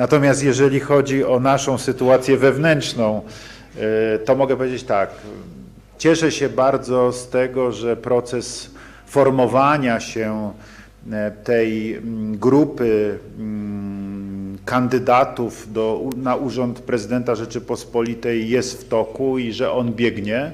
Natomiast jeżeli chodzi o naszą sytuację wewnętrzną, e, to mogę powiedzieć tak. Cieszę się bardzo z tego, że proces formowania się e, tej mm, grupy mm, kandydatów do, na urząd prezydenta Rzeczypospolitej jest w toku i że on biegnie,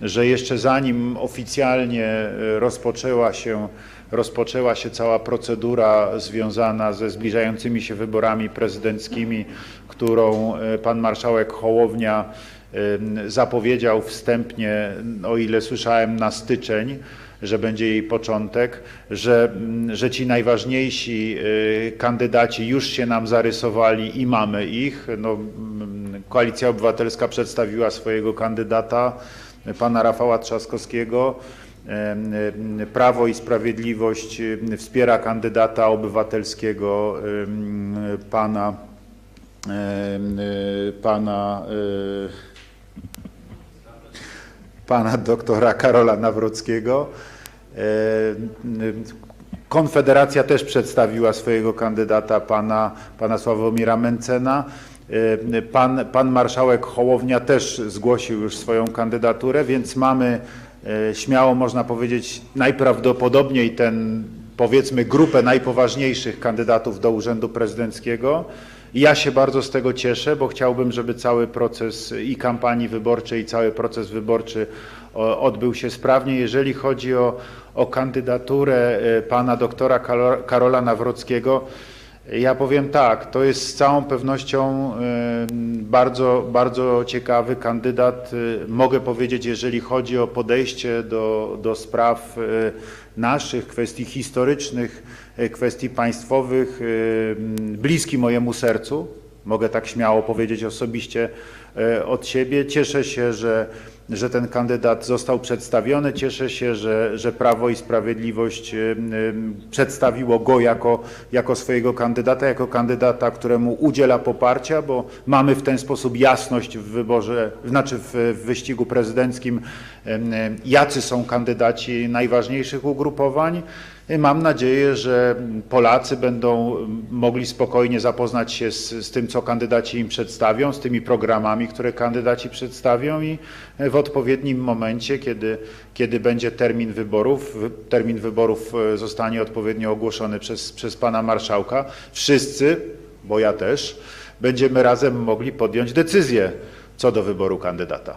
że jeszcze zanim oficjalnie e, rozpoczęła się, rozpoczęła się cała procedura związana ze zbliżającymi się wyborami prezydenckimi, którą e, pan marszałek Hołownia em, zapowiedział wstępnie, o ile słyszałem, na styczeń, że będzie jej początek, że, mm, że ci najważniejsi y, kandydaci już się nam zarysowali i mamy ich. No, mm, Koalicja Obywatelska przedstawiła swojego kandydata, pana Rafała Trzaskowskiego. Prawo i Sprawiedliwość wspiera kandydata obywatelskiego pana, y, pana y, pana doktora Karola Nawrockiego. E, Konfederacja też przedstawiła swojego kandydata, pana, pana Sławomira Mencena. E, Pan, pan marszałek Hołownia też zgłosił już swoją kandydaturę, więc mamy e, śmiało można powiedzieć najprawdopodobniej ten powiedzmy grupę najpoważniejszych kandydatów do urzędu prezydenckiego. Ja się bardzo z tego cieszę, bo chciałbym, żeby cały proces i kampanii wyborczej, i cały proces wyborczy odbył się sprawnie. Jeżeli chodzi o, o kandydaturę e, pana doktora Karola Nawrockiego, ja powiem tak, to jest z całą pewnością e, bardzo, bardzo ciekawy kandydat. E, Mogę powiedzieć, jeżeli chodzi o podejście do, do spraw e, naszych, kwestii historycznych, kwestii państwowych, bliski mojemu sercu. Mogę tak śmiało powiedzieć osobiście od siebie. Cieszę się, że, że ten kandydat został przedstawiony. Cieszę się, że, że Prawo i Sprawiedliwość e, e, przedstawiło go jako, jako swojego kandydata, jako kandydata, któremu udziela poparcia, bo mamy w ten sposób jasność w wyborze, znaczy w, wyścigu prezydenckim, em, jacy są kandydaci najważniejszych ugrupowań. Mam nadzieję, że Polacy będą mogli spokojnie zapoznać się z, z tym, co kandydaci im przedstawią, z tymi programami, które kandydaci przedstawią i w odpowiednim momencie, kiedy, kiedy będzie termin wyborów, wy- termin wyborów e, zostanie odpowiednio ogłoszony przez, przez pana marszałka, wszyscy, bo ja też, będziemy razem mogli podjąć decyzję co do wyboru kandydata.